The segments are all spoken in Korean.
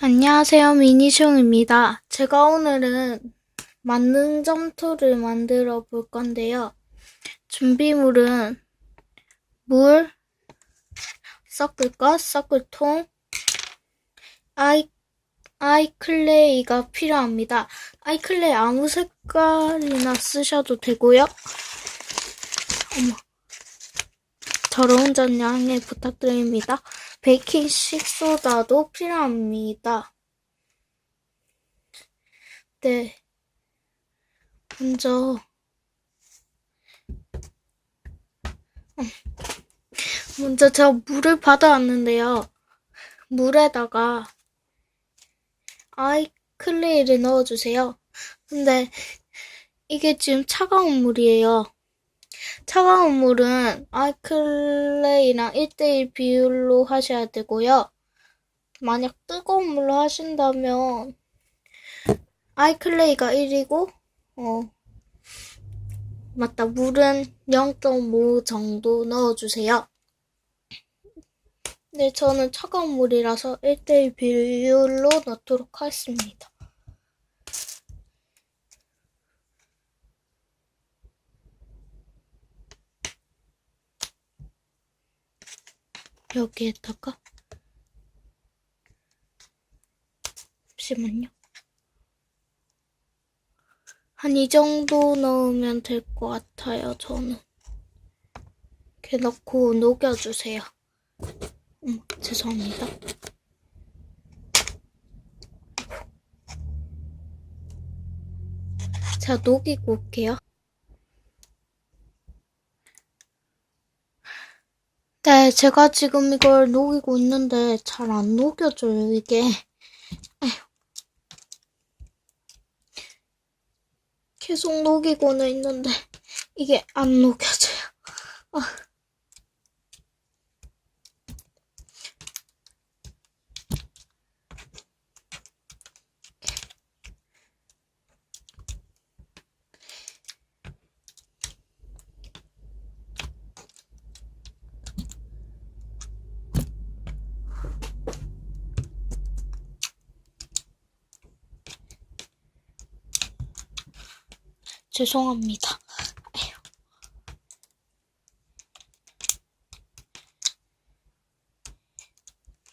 안녕하세요, 미니숑입니다. 제가 오늘은 만능 점토를 만들어 볼 건데요. 준비물은 물, 섞을 것, 섞을 통, 아이, 아이클레이가 필요합니다. 아이클레이 아무 색깔이나 쓰셔도 되고요. 어머. 더러운 전 양해 부탁드립니다. 베이킹 식소다도 필요합니다. 네. 먼저, 음. 먼저 제가 물을 받아왔는데요. 물에다가 아이클레이를 넣어주세요. 근데 이게 지금 차가운 물이에요. 차가운 물은 아이클레이랑 1대1 비율로 하셔야 되고요. 만약 뜨거운 물로 하신다면 아이클레이가 1이고 어 맞다 물은 0.5 정도 넣어주세요. 네, 저는 차가운 물이라서 1대1 비율로 넣도록 하겠습니다. 여기에다가 잠시만요. 한 이 정도 넣으면 될 것 같아요, 저는. 이렇게 넣고 녹여주세요. 음, 죄송합니다. 자, 녹이고 올게요. 네, 제가 지금 이걸 녹이고 있는데 잘 안 녹여져요, 이게. 계속 녹이고는 있는데 이게 안 녹여져요. 아. 죄송합니다.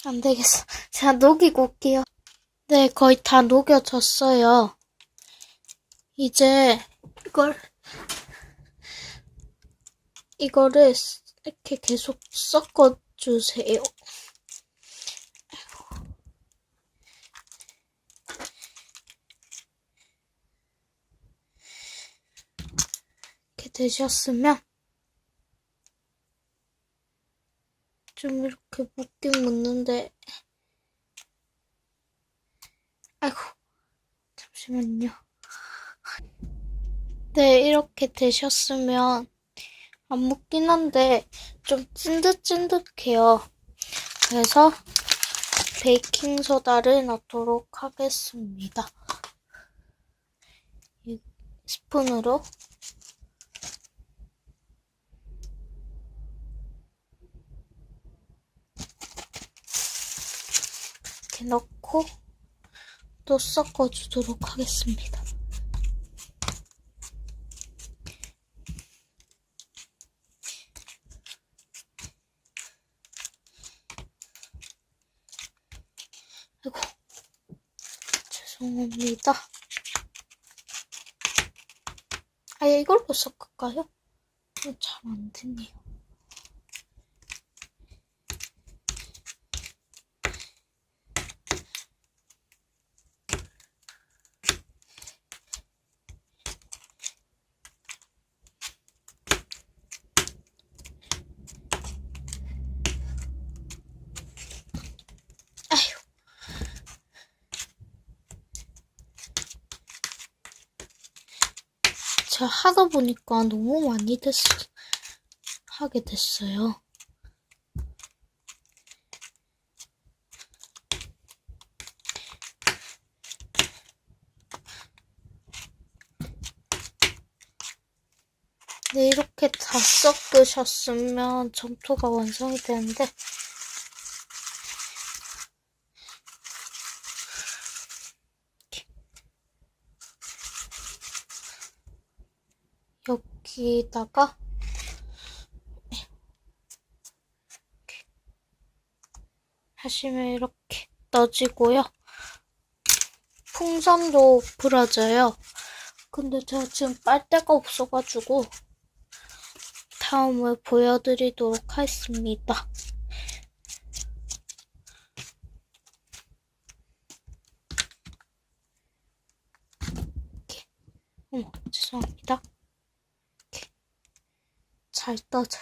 안 되겠어. 제가 녹이고 올게요. 네, 거의 다 녹여졌어요. 이제 이걸 이거를 이렇게 계속 섞어주세요. 이렇게 되셨으면 좀 이렇게 묶긴 묶는데 아이고 잠시만요. 네 이렇게 되셨으면 안 묶긴 한데 좀 찐득찐득해요. 그래서 베이킹 소다를 넣도록 하겠습니다. 이 스푼으로 넣고 또 섞어주도록 하겠습니다. 아이고, 죄송합니다. 아예 이걸로 섞을까요? 잘 안 되네요. 제가 하다 보니까 너무 많이 됐, 하게 됐어요. 네, 이렇게 다 섞으셨으면 점토가 완성이 되는데, 여기다가 하시면 이렇게 떠지고요. 풍선도 불어져요. 근데 제가 지금 빨대가 없어가지고 다음에 보여드리도록 하겠습니다. 이렇게. 어머, 죄송합니다. 잘 떠져요.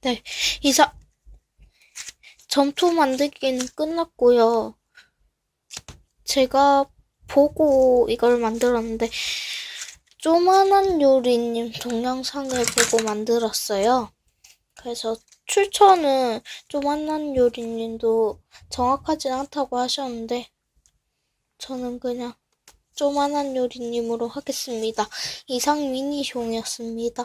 네, 이사, 점토 만들기는 끝났고요. 제가 보고 이걸 만들었는데, 조만한 요리님 동영상을 보고 만들었어요. 그래서 출처는 조만한 요리님도 정확하진 않다고 하셨는데, 저는 그냥 조만한 요리님으로 하겠습니다. 이상 미니숑이었습니다.